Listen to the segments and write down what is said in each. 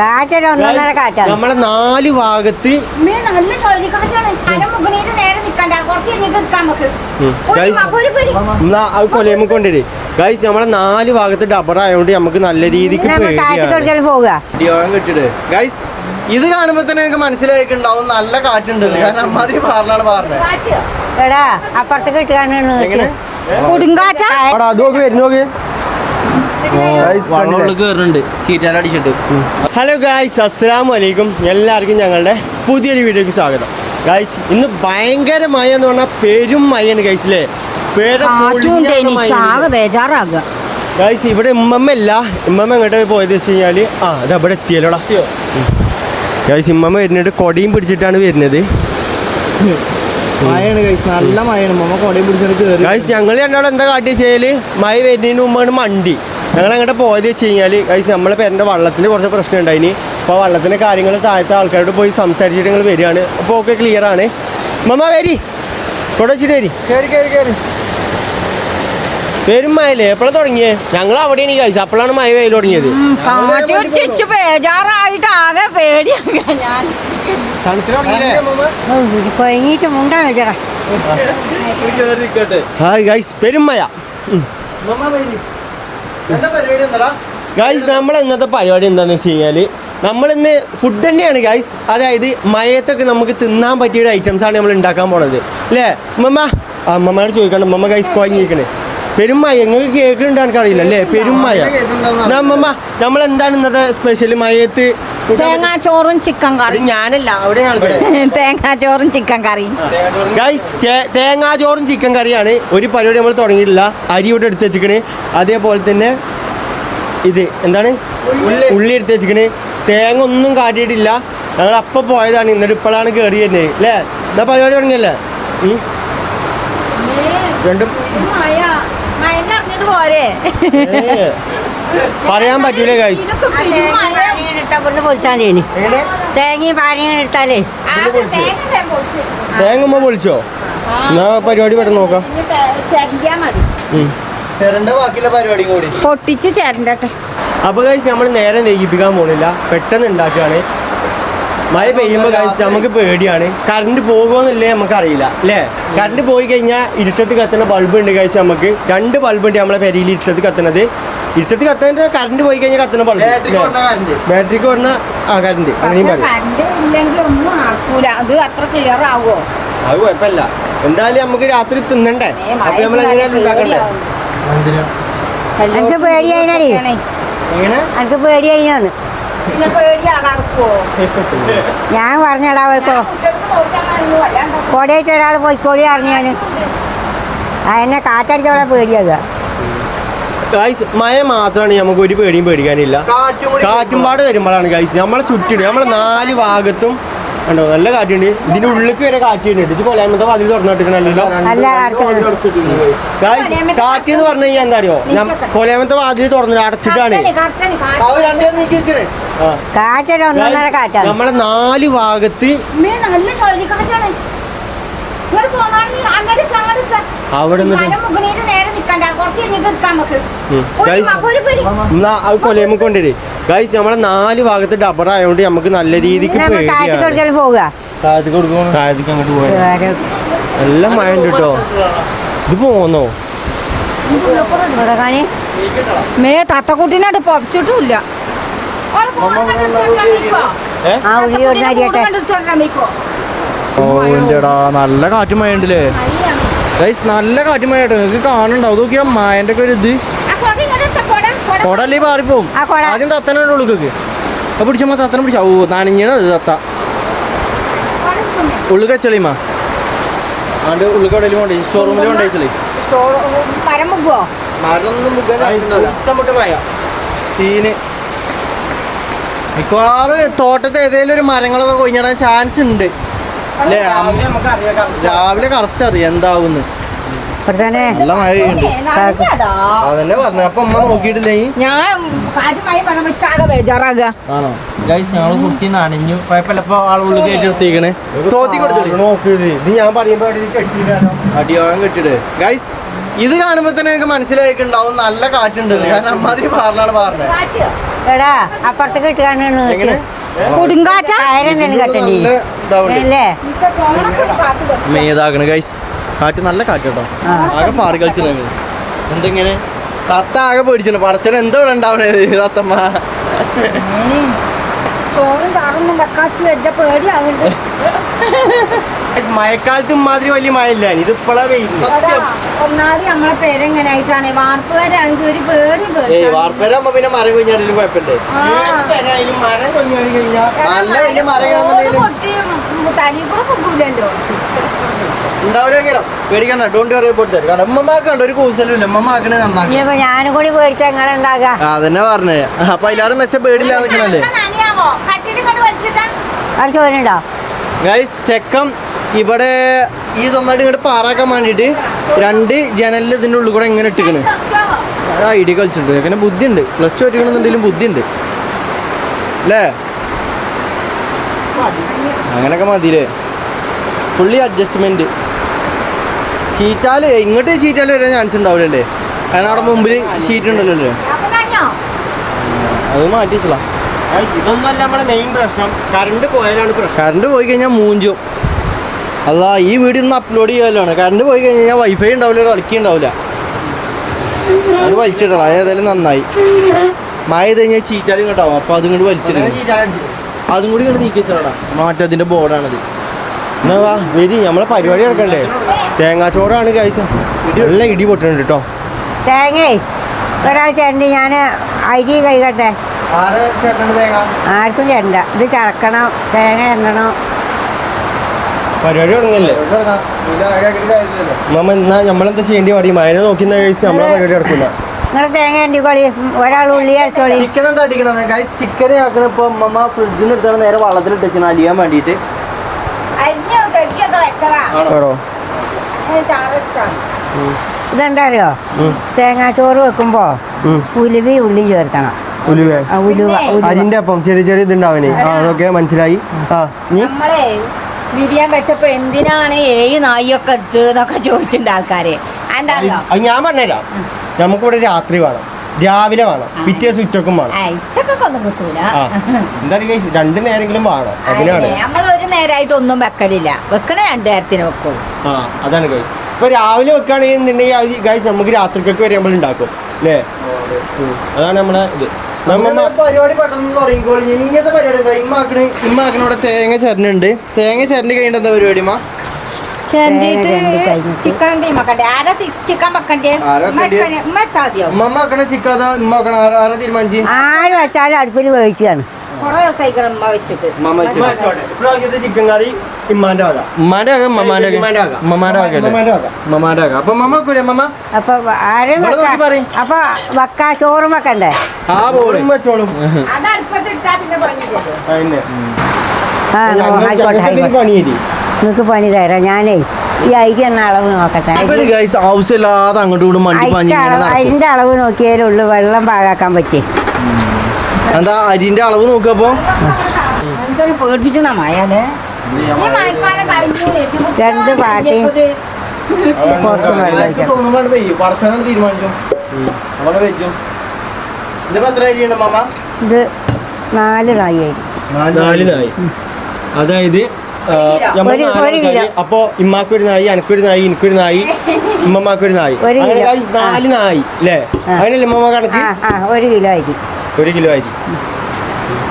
കാറ്റൊരു ഒന്നൊന്നര കാറ്റാണ്. നമ്മളെ നാല് ഭാഗത്ത് നല്ല ചുഴലിക്കാറ്റാണ് തല മുകളിൽ നേരെ കുറച്ച് കഴിഞ്ഞിട്ട് നമുക്ക്. എന്നാ അത് ഗൈസ് നമ്മളെ നാല് ഭാഗത്ത് ഡബർ ആയതുകൊണ്ട് നമുക്ക് നല്ല രീതിക്ക് ഗൈസ് ഇത് കാണുമ്പോ തന്നെ നിങ്ങൾക്ക് മനസ്സിലായിട്ടുണ്ടാവും നല്ല കാറ്റുണ്ട്. കാരണം അമ്മാതിരി പാറിലാണ് എടാ അപ്പുറത്തേക്ക് ഇട്ട് എങ്ങനെ? കൊടുങ്കാറ്റ? അത് നോക്ക് വള്ളമുള്ളിൽ കയറുന്നുണ്ട് ചീറ്റാലടിച്ചിട്ട് ഹലോ ഗായ്സ് അസ്സലാമു അലൈക്കും എല്ലാവർക്കും ഞങ്ങളുടെ പുതിയൊരു വീഡിയോക്ക് സ്വാഗതം. ഗായ്സ് ഇന്ന് ഭയങ്കര മഴ എന്ന് പറഞ്ഞാൽ പെരും മഴയാണ് ഗൈസ് അല്ലേ കാറ്റുണ്ടേനി ചാക ബേജാറാകുക. ഗായ്സ് ഇവിടെ ഉമ്മമ്മ അല്ല ഉമ്മമ്മ എങ്ങോട്ട് പോയത് വെച്ച് കഴിഞ്ഞാൽ ആ അത് അവിടെ എത്തിയല്ലോടാ ഗായ്സ് ഉമ്മമ്മ വരുന്നിട്ട് കൊടിയും പിടിച്ചിട്ടാണ് വരുന്നത്. മഴയാണ് ഗൈസ് നല്ല മഴയാണ്. ഞങ്ങൾ രണ്ടാളും എന്താ കാട്ടി വെച്ചാൽ മഴ വരുന്നതിന് മുമ്പാണ് മണ്ടി. ഞങ്ങൾ അങ്ങോട്ട് പോയത് വെച്ച് കഴിഞ്ഞാൽ കഴിച്ച് നമ്മളെ പേരന്റെ വള്ളത്തിന് കുറച്ച് പ്രശ്നം ഉണ്ടായിനി അപ്പോൾ വള്ളത്തിന്റെ കാര്യങ്ങൾ താഴത്തെ ആൾക്കാരോട് പോയി സംസാരിച്ചിട്ട് ഞങ്ങൾ വരികയാണ്. അപ്പോൾ ഓക്കെ ക്ലിയർ ആണ്. മമ്മ വരി. ഇവിടെ വെച്ചിട്ട് വരി. കയറി കയറി കയറി വരും മഴയില്ലേ എപ്പോഴാണ് തുടങ്ങിയേ? ഞങ്ങൾ അവിടെയാണ് കഴിച്ചത് അപ്പോഴാണ് മഴ വെയിൽ തുടങ്ങിയത്. ബേജാറായിട്ട് ആകെ ഞാൻ മുണ്ടാണ് ചേട്ടാ ഹായ് ഗൈസ് പെരും ഗൈസ് നമ്മൾ ഇന്നത്തെ പരിപാടി എന്താണെന്ന് വെച്ച് കഴിഞ്ഞാൽ നമ്മളിന്ന് ഫുഡ് തന്നെയാണ് ഗായ്സ് അതായത് മയത്തൊക്കെ നമുക്ക് തിന്നാൻ പറ്റിയ ഐറ്റംസ് ആണ് നമ്മൾ ഉണ്ടാക്കാൻ പോണത്. അല്ലേ അമ്മമ്മ അമ്മമ്മയോട് ചോദിക്കണം അമ്മമ്മ ഗൈസ് കുഴങ്ങിയിരിക്കണേ പെരുമയ നിങ്ങൾക്ക് ഉണ്ടാക്കാൻ അറിയില്ല അല്ലേ? പെരുമായ നമ്മമ്മ നമ്മൾ എന്താണ് ഇന്നത്തെ സ്പെഷ്യൽ മയത്ത്? തേങ്ങാച്ചോറും ചിക്കൻ കറി ഞാനല്ല തേങ്ങാച്ചോറും ചിക്കൻ കറിയും. ഗൈസ് തേങ്ങാച്ചോറും ചിക്കൻ കറിയാണ്. ഒരു പരിപാടി നമ്മൾ തുടങ്ങിയിട്ടില്ല. അരി ഇവിടെ എടുത്ത് വെച്ചിക്കണ് അതേപോലെ തന്നെ ഇത് എന്താണ്? ഉള്ളി. എടുത്ത് വെച്ചിക്കണ് തേങ്ങ ഒന്നും കാട്ടിയിട്ടില്ല. ഞങ്ങൾ അപ്പം പോയതാണ്. എന്നിട്ട് ഇപ്പോഴാണ് കയറി തന്നെ അല്ലേ? എന്താ പരിപാടി തുടങ്ങിയല്ലേ. രണ്ടും പോരെ? പറയാൻ പറ്റൂലേ ഗൈസ് പൊളിച്ചാൽ തേങ്ങയും പാരയും എടുത്താലേ തേങ്ങ പൊളിച്ചോ എന്നാ പരിപാടി പെട്ടെന്ന് നോക്കാം. പരിപാടി കൂടി. പൊട്ടിച്ച് ചേരണ്ടെ അപ്പൊ ഗൈസ് നമ്മൾ നേരെ നെയ്യിപ്പിക്കാൻ പോണില്ല. പെട്ടെന്ന് ഉണ്ടാക്കുകയാണ്. മഴ പെയ്യുമ്പോൾ ഗൈസ് നമുക്ക് പേടിയാണ്. കറണ്ട് പോകുമെന്നില്ലേ നമുക്ക് അറിയില്ല അല്ലേ? കറണ്ട് പോയി കഴിഞ്ഞാൽ ഇരുട്ടത്ത് കത്തുന്ന ബൾബ് ഉണ്ട് ഗൈസ് നമുക്ക്. രണ്ട് ബൾബ് ഉണ്ട് നമ്മളെ പെരിയിൽ ഇരുട്ടത്ത് കത്തുന്നത്. ഇരുട്ടത്ത് കത്തുന്ന കറണ്ട് പോയി കഴിഞ്ഞാൽ കത്തുന്ന ബൾബ് ബാറ്ററിക്ക് പറഞ്ഞ ആ കറണ്ട് അങ്ങനെയും പറയും. ഇല്ലെങ്കിൽ ഒന്നും ആക്കൂല. അത് കുഴപ്പമില്ല. എന്തായാലും നമുക്ക് രാത്രി തിന്നണ്ടേ? അപ്പൊ നമ്മൾ എങ്ങനെയാണ് ഉണ്ടാക്കണ്ടേ? എനിക്ക് പേടിയായി എങ്ങനെ? എനിക്ക് പേടിയായിനാണ് പിന്നെ പേടിയാകാർക്കോ ഞാൻ പറഞ്ഞടാ അവർക്കോ കോടയായിട്ട് ഒരാൾ പോയി അറിഞ്ഞു ഞാൻ. അതെന്നെ എന്നെ കാറ്റടിച്ചോളെ പേടിയാകുക ഗൈസ് മഴ മാത്രമാണ് നമുക്ക് ഒരു പേടിയും പേടിക്കാനില്ല. കാറ്റും കൂടി കാറ്റും പാട് വരുമ്പോഴാണ് ഗൈസ് നമ്മളെ ചുറ്റിടും. നമ്മളെ നാല് ഭാഗത്തും കണ്ടോ? നല്ല കാറ്റുണ്ട്. ഇതിന്റെ ഉള്ളിലേക്ക് വരെ കാറ്റ് വരുന്നുണ്ട് ഇത് കൊല്ലാമത്തെ വാതിൽ ഗൈസ് കാറ്റ് എന്ന് പറഞ്ഞു കഴിഞ്ഞാൽ എന്താ അറിയോ? കൊല്ലാമത്തെ വാതിൽ തുറന്നു അടച്ചിട്ടാണ്. നമ്മളെ നാല് ഭാഗത്ത് അവിടെ അത് കൊണ്ടുവരും ഗൈസ് നമ്മളെ നാല് ഭാഗത്ത് ഡബർ ആയതുകൊണ്ട് നമുക്ക് നല്ല രീതിക്ക് നല്ല മഴ ഉണ്ട് കേട്ടോ ഇത് പോന്നോ? മേ തത്തക്കുട്ടീനായിട്ട് പൊതിച്ചിട്ടുമില്ല ഏ? ആ ഉള്ളി ഒരു അരിയട്ടെ ഓന്റെടാ നല്ല കാറ്റ് മഴ ഉണ്ടല്ലേ ഗൈസ് നല്ല കാറ്റ് മഴ കേട്ടോ നിങ്ങൾക്ക് കാണുന്നുണ്ടാവും നോക്കിയാ മായന്റെ ഒക്കെ ഒരു ഇത്. കൊടല്ലേ പാറിപ്പോവും? കൊട. ആദ്യം തത്തനെ ഉള്ളുക്കൊക്കെ അപ്പൊ പിടിച്ചമ്മ തത്തനെ പിടിച്ച. ഓ നനഞ്ഞത് അത് തത്ത. ഉള്ളുക കച്ചളിമാ ആണ്ട് ഉള്ളു കടയിൽ കൊണ്ടേ ഷോറൂമിൽ സീന്. മിക്കവാറും തോട്ടത്തെ ഏതെങ്കിലും ഒരു മരങ്ങളൊക്കെ കൊയ്ഞ്ഞിടാൻ ചാൻസ് ഉണ്ട്. അല്ലേ? രാവിലെ കറക്റ്റ് അറിയാം എന്താവുന്ന്. നല്ല മഴയുണ്ട്. അതന്നെ പറഞ്ഞു അപ്പൊ അമ്മ നോക്കിയിട്ടില്ലേ ഞാൻ ആണോ? ഗൈസ് കുട്ടി നനഞ്ഞു. കുഴപ്പമില്ല. ഇപ്പൊ ആളുള്ളിൽ തോത്തി കൊടുത്തിട്ട് നോക്കിയത്. ഇത് ഞാൻ പറയുമ്പോ കിട്ടിട്ട് ഗൈസ് ഇത് കാണുമ്പോ തന്നെ നിങ്ങൾക്ക് മനസ്സിലായിട്ടുണ്ടാവും. നല്ല കാറ്റുണ്ട്. കാരണം അമ്മാതിരി പാറിലാണ് പാറുന്നത് എടാ അപ്പുറത്തേക്ക് ഇട്ട് കാണുന്നു കെട്ടണ്ടി? മേതാകണ് ഗൈസ് കാറ്റ് നല്ല കാറ്റ് കേട്ടോ. ആകെ പാറി കളിച്ചു എന്തെങ്ങനെ? തത്ത ആകെ പേടിച്ചു പറച്ചന എന്താ ഇവിടെ ഉണ്ടാവണത്? തത്തമ്മ. ചോറും ചാറും വെക്കാച്ചു വെച്ച പേടിയാവുന്നുണ്ട് മഴക്കാലത്ത് ഇമാതിരി വലിയ മഴ ഇല്ല ഇത് ഇപ്പോഴാ വെയിൽ ഒന്നാമത് നമ്മളെ പേരെങ്ങനായിട്ടാണ്. വാർപ്പുകാരാണെങ്കിൽ ഒരു പേടി ഏയ് പേടി വാർപ്പേരാകുമ്പോ പിന്നെ മരം കുഞ്ഞാലും കുഴപ്പമില്ല? മരം കഴിഞ്ഞാൽ നല്ല വലിയ മരങ്ങളൊന്നുമില്ലെങ്കിലും തനി കൂടെ പൊക്കൂലല്ലോ. ഉണ്ടാവില്ല പേടിക്കണ്ട ഡോണ്ട് വറി പോട്ട് തരും കാരണം ഉമ്മമാക്ക് ഒരു കൂസലും ഉമ്മമാക്കണേ നന്നാക്കി. ഞാനും കൂടി പേടിച്ച നിങ്ങളെന്താകാ അതന്നെ പറഞ്ഞേ. അപ്പൊ എല്ലാരും മെച്ച പേടില്ല നിൽക്കണല്ലേ ചോരുണ്ടോ ഗൈസ് ചെക്കം. ഇവിടെ ഈ തൊന്നായിട്ട് ഇങ്ങോട്ട് പാറാക്കാൻ വേണ്ടിയിട്ട് രണ്ട് ജനലിൽ ഇതിന്റെ ഉള്ളിൽ കൂടെ ഇങ്ങനെ ഇട്ടിക്കണ് ഐ ഡി കളിച്ചിട്ടുണ്ട്. അങ്ങനെ ബുദ്ധിയുണ്ട്. പ്ലസ് ടു പറ്റിക്കണമെന്നുണ്ടെങ്കിലും ബുദ്ധിയുണ്ട്. അല്ലേ? അങ്ങനെയൊക്കെ മതിയില്ലേ? ഫുള്ളി അഡ്ജസ്റ്റ്മെന്റ് ചീറ്റാൽ ഇങ്ങോട്ട് ചീറ്റാൽ വരാൻ ചാൻസ് ഉണ്ടാവില്ലല്ലേ? കാരണം അവിടെ മുമ്പിൽ ഷീറ്റ് ഉണ്ടല്ലോ അല്ലേ? അത് മാറ്റിച്ചില്ല ഇതൊന്നും അല്ല നമ്മുടെ മെയിൻ പ്രശ്നം. കറണ്ട് പോയാലാണ് പ്രശ്നം. കറണ്ട് പോയി കഴിഞ്ഞാൽ മൂഞ്ചും. അല്ല ഈ വീഡിയോ ഒന്ന് അപ്ലോഡ് ചെയ്യാമല്ലോ കറണ്ട് പോയി കഴിഞ്ഞാൽ വൈഫൈ ഉണ്ടാവില്ല വലിക്കി ഉണ്ടാവില്ല. അത് വലിച്ചിടണം. അതേതായാലും നന്നായി. മഴ ചെയ്ത് കഴിഞ്ഞാൽ ചീറ്റാലും ഇങ്ങോട്ടാവും അപ്പോൾ അതും കൂടി വലിച്ചിടണം. അതും കൂടി ഇങ്ങോട്ട് നീക്കിച്ചാടാ മാറ്റം അതിന്റെ ബോർഡാണത് എന്നാ വാ വരി. നമ്മളെ പരിപാടി നടക്കണ്ടേ? തേങ്ങാച്ചോറാണ് കഴിച്ച നല്ല ഇടി പൊട്ടുന്നുണ്ട് കേട്ടോ തേങ്ങേ ഒരാൾ ഉണ്ട് ഞാൻ അരി കൈകട്ടെ. തേങ്ങ? ആർക്കും ചേരണ്ട ഇത് ചടക്കണം തേങ്ങ എണ്ണണം പരിപാടി തുടങ്ങല്ലേ? മമ്മ എന്നാ നമ്മളെന്താ ചെയ്യേണ്ടി? പറയും മഴ നോക്കി കഴിച്ച് നമ്മളെ പരിപാടി നടക്കില്ല നിങ്ങൾ തേങ്ങ എണ്ണിക്കോളി ഒരാൾ ഉള്ളി അരച്ചോളി. ചിക്കൻ എന്താ അടിക്കണം ഗൈസ് ചിക്കൻ ആക്കണ ഇപ്പൊ അമ്മ ഫ്രിഡ്ജിൽ നിന്ന് എടുത്താണ് നേരെ വള്ളത്തിൽ ഇട്ടിച്ചാണ് അലിയാൻ വേണ്ടിട്ട്. ഇതെന്താ അറിയോ. തേങ്ങാച്ചോറ് വെക്കുമ്പോ. ഉലുവി ഉള്ളി ചേർക്കണം. ഉലുവ? അരിന്റെ അപ്പം ചെറിയ ചെറിയ ഇതുണ്ടാവനെ ആ അതൊക്കെ മനസ്സിലായി. ആ നീ ബിരിയാൻ വെച്ചപ്പോ എന്തിനാണ് ഏഴ് നായിയൊക്കെ എടുത്ത് എന്നൊക്കെ ചോദിച്ചിട്ടുണ്ട് ആൾക്കാര്. അത് ഞാൻ പറഞ്ഞല്ല നമുക്കിവിടെ രാത്രി വേണം. രാവിലെ വേണം. പിറ്റേ ഉച്ചക്കും വേണം. അയച്ചൊക്കെ ഒന്നും കിട്ടൂല. ആ. എന്തായാലും guys, രണ്ട് നേരെങ്കിലും വേണം. അതിനാണ്. നമ്മൾ ഒരു നേരമായിട്ട് ഒന്നും വെക്കലില്ല. വെക്കണ രണ്ടു നേരത്തിന് വെക്കും. ആ അതാണ് ഗൈസ് ഇപ്പൊ രാവിലെ വെക്കുകയാണെന്നുണ്ടെങ്കിൽ ഗൈസ് നമുക്ക് രാത്രിക്കൊക്കെ വരെ നമ്മൾ ഉണ്ടാക്കും. അല്ലേ അതാണ് നമ്മളെ ഇത്. പരിപാടി പെട്ടെന്ന് തുടങ്ങിക്കോളി. ഇങ്ങനത്തെ പരിപാടി എന്താ? ഇമ്മാക്കണ് തേങ്ങ ചരനുണ്ട് തേങ്ങ ചരണ്ട് കഴിഞ്ഞിട്ട് എന്താ പരിപാടി മാ. ചിക്കൻ തീരുമാനിച്ച്? ആര് വെച്ചാലും അടുപ്പിൽ വേവിച്ചാണ് ചിക്കൻ കറി ഇമ്മാന്റെ വക. ഉമ്മാന്റെ വക. അപ്പൊ ആരും നോക്കി വെക്കാ- പറയ്. അപ്പൊ വക്കാ ചോറും വെക്കണ്ടേ? ആ പോളും വെച്ചോളും. ആയിക്കോട്ടെ പണി തരി. ഞാനേ ഈ അരി എന്ന അളവ് നോക്കട്ടെ. ആവശ്യമില്ലാതെ അങ്ങോട്ടും ഇങ്ങോട്ടും അരിന്റെ അളവ് നോക്കിയാലേ ഉള്ളൂ വെള്ളം പാകാക്കാൻ പറ്റി. എന്താ അരിന്റെ അളവ് നോക്കപ്പോ പേടിപ്പിച്ചണ രണ്ട് പാട്ടി ഇത്? നാല് നാല് നായി അതായത് അപ്പോ ഒരു- ഒരു ഇമ്മാക്കൊരു നായി എനക്കൊരു നായി എനിക്കൊരു നായി ഇമ്മമാക്കൊരു നായി. നാല് നായി അല്ലേ അങ്ങനെയല്ലേ ഇമ്മമ്മ കണക്ക്? ഒരു കിലോ അരി. ഒരു കിലോ അരി.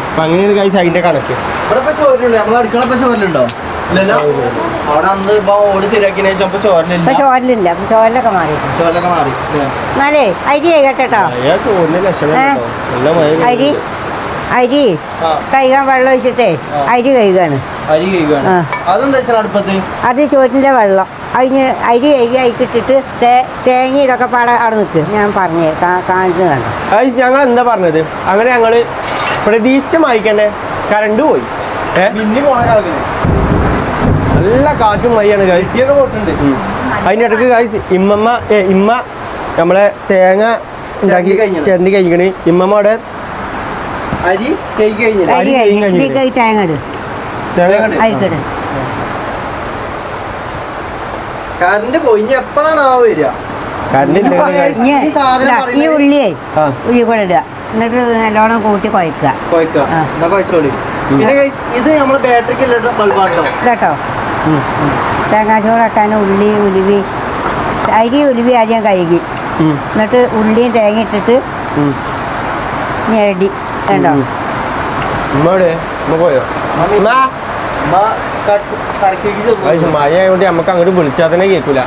അപ്പൊ അങ്ങനെയാണ് കൈസ് അതിന്റെ കണക്ക്. ഇവിടെ ഇപ്പൊ ചോരലുണ്ട് നമ്മൾ അടുക്കള ചോരലുണ്ടോ ചോരലില്ല ചോരലൊക്കെ മാറി? എന്നാലേ അരി? കേട്ടോ. അരി. അരി കഴുകാൻ വെള്ളം ഒഴിച്ചിട്ടേ അരി കഴുകാണ്. അരി അടുപ്പത്ത്? അത് ചോറ്റിന്റെ വെള്ളം. അതിന് അരി കഴുകി അയക്കിട്ടിട്ട് തേങ്ങ ഇതൊക്കെ പാടെ അവിടെ നിൽക്കും ഞാൻ പറഞ്ഞു കാണിച്ചു കണ്ടു ഞങ്ങൾ എന്താ പറഞ്ഞത്? അങ്ങനെ ഞങ്ങൾ പ്രതീക്ഷിതമായി തന്നെ കറണ്ട് പോയി. നല്ല കാറ്റും മയ്യാണ് അതിന്റെ ഇടയ്ക്ക് അതിന്റെ ഇടയ്ക്ക് ഇമ്മമ്മ ഏ ഇമ്മ നമ്മളെ തേങ്ങ ഉണ്ടാക്കി ചിരണ്ടി കഴിക്കണേ ഇമ്മമ്മ അവിടെ അരി കഴിഞ്ഞു അരി അരി കഴിഞ്ഞ്. കഴിഞ്ഞ് ഇനി തേങ്ങ ഇട്. അരിക്കിട് കറണ്ട് പോയി ഇനി എപ്പോഴാണ് ആ വരിക? ഈ ഉള്ളിയേ ഉള്ളി കൂടെ ഇടുക. എന്നിട്ട് നല്ലോണം കൂട്ടി കുഴക്കുക. പിന്നെ ഇത് നമ്മൾ ബാറ്ററിക്ക് കേട്ടോ തേങ്ങാച്ചോറാക്കാൻ ഉള്ളി ഉലുവി. അരി ഉലുവി ആദ്യം കഴുകി. എന്നിട്ട് ഉള്ളിയും തേങ്ങ ഇട്ടിട്ട് ഞെരടി. കണ്ടോ? പോയോ? മഴ ആയതുകൊണ്ട് നമുക്ക് അങ്ങോട്ട് വിളിച്ചാൽ തന്നെ കേൾക്കൂല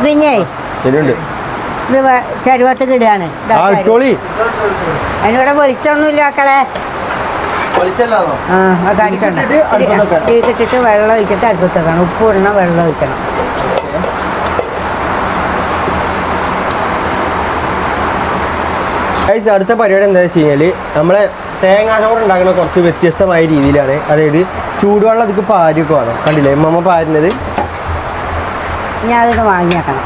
ഇതിഞ്ഞേ ശരിയുണ്ട്. ഇത് ചരുവത്തേക്ക് ഇടുകയാണ് അതിനിവിടെ വെളിച്ചൊന്നുമില്ല മക്കളെ. തീക്കിട്ടിട്ട് വെള്ളം ഒഴിച്ചിട്ട് അടുപ്പത്ത് വെക്കണം. ഉപ്പ് ഇടണം വെള്ളം ഒഴിക്കണം. ഗൈസ് അടുത്ത പരിപാടി എന്താ വെച്ച് കഴിഞ്ഞാൽ നമ്മളെ തേങ്ങാച്ചോറ് ഉണ്ടാക്കുന്ന കുറച്ച് വ്യത്യസ്തമായ രീതിയിലാണ്. അതായത് ചൂടുവെള്ളം അതിക്ക് പാരിയൊക്കെ വേണം. കണ്ടില്ലേ? അമ്മമ്മ പാരുന്നത്. ഞാൻ അതിന് വാങ്ങിയേക്കണം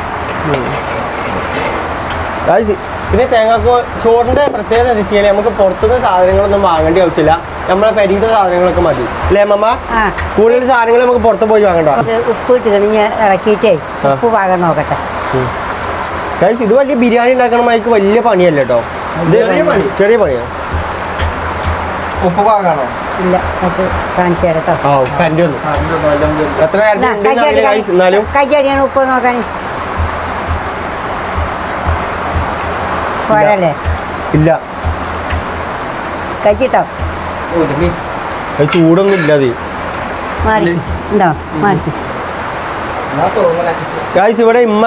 പിന്നെ തേങ്ങാക്കോ ചോറിന്റെ പ്രത്യേകത എന്താ വെച്ച് കഴിഞ്ഞാൽ നമുക്ക് പുറത്തുനിന്ന് സാധനങ്ങളൊന്നും വാങ്ങേണ്ട ആവശ്യമില്ല. നമ്മളെ പരിയുടെ സാധനങ്ങളൊക്കെ മതി. അല്ലേ അമ്മമ്മ ആ. കൂടുതൽ സാധനങ്ങൾ നമുക്ക് പുറത്ത് പോയി വാങ്ങണ്ട. ഉപ്പ് ഇട്ട് ഇറക്കിയിട്ടേ ഉപ്പ് വാങ്ങാൻ നോക്കട്ടെ. ഗൈസ് ഇത് വലിയ ബിരിയാണി ഉണ്ടാക്കണമായിക്ക് വലിയ പണിയല്ല കേട്ടോ ചെറിയ പണി. ചെറിയ പണിയാണ് ഉപ്പ് പാകാണോ ഇല്ല. അത് കാണിച്ചു തരാം കേട്ടോ എത്ര കൈച്ചടിയാണ് ഉപ്പ് നോക്കാൻ. പോരല്ലേ? ഇല്ല. കഴിച്ചിട്ടോ ചൂടൊന്നും ഇല്ല അത്. മാറി. ഉണ്ടോ? മാറി. ഗായ്സ് ഇവിടെ ഇമ്മ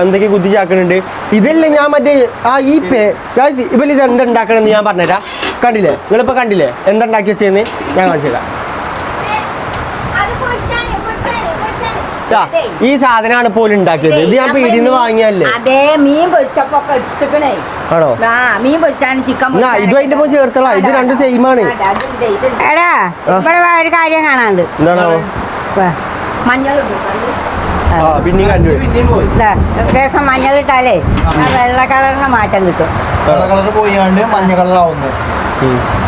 എന്തൊക്കെ കുത്തിച്ചാക്കുന്നുണ്ട് ഇതല്ലേ ഞാൻ മറ്റേ ആ ഈ പേ ഗായ്സ് ഇവൽ ഇത് എന്താ ഉണ്ടാക്കണെന്ന് ഞാൻ പറഞ്ഞുതരാം. കണ്ടില്ലേ? നിങ്ങളിപ്പോൾ കണ്ടില്ലേ? എന്തുണ്ടാക്കി വെച്ചതെന്ന് ഞാൻ കാണിച്ചു തരാം. ഈ സാധനമാണ് പോലും ഉണ്ടാക്കിയത്. ഇത് ഞാൻ പീടിയിൽ പീടിന്ന് വാങ്ങിയല്ലേ അതെ മീൻ പൊരിച്ചപ്പോ എടുത്തുക്കണേ. ആണോ? ആ മീൻ പൊരിച്ചാണ് ചിക്കൻ ഇതും അതിന്റെ ഒപ്പം ചേർത്തളാ. ഇത് രണ്ടും സെയിം ആണ്. എടാ ഇവിടെ ഒരു കാര്യം കാണാണ്ട് എന്താണോ വാ. മഞ്ഞൾ ആ പിന്നെയും കണ്ടു. ദിവസം മഞ്ഞൾ ഇട്ടാലേ ആ. വെള്ള കളറിന് മാറ്റം കിട്ടും. വെള്ള കളർ പോയാണ്ട് മഞ്ഞ ഉം.